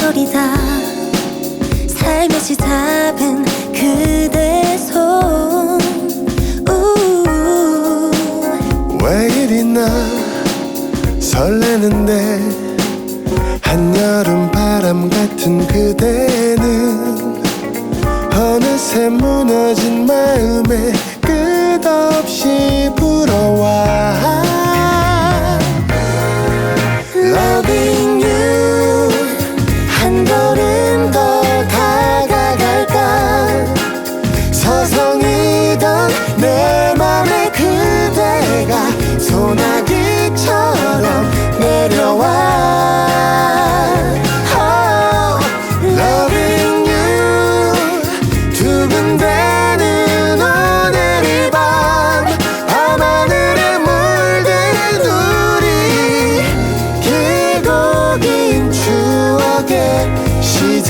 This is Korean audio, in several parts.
소리다. 삶의 시답은 그대 손 왜 이리 나 설레는데 한여름 바람 같은 그대는 어느새 무너진 마음에 끝없이 불어 notice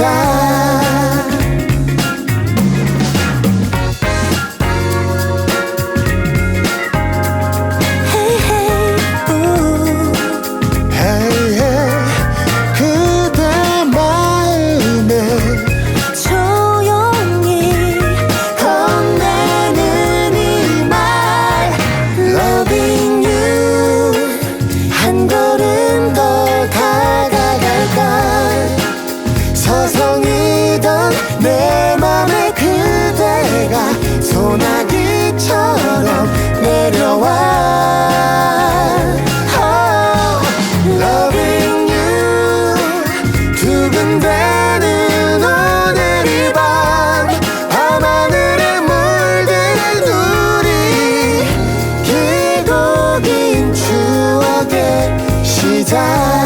time time.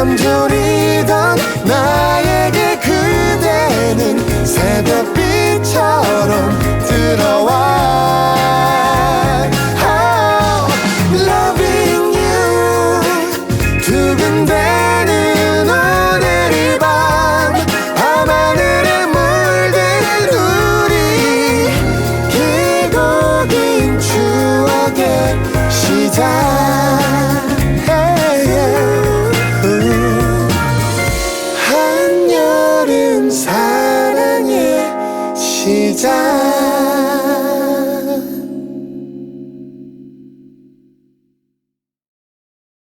I'm doing time.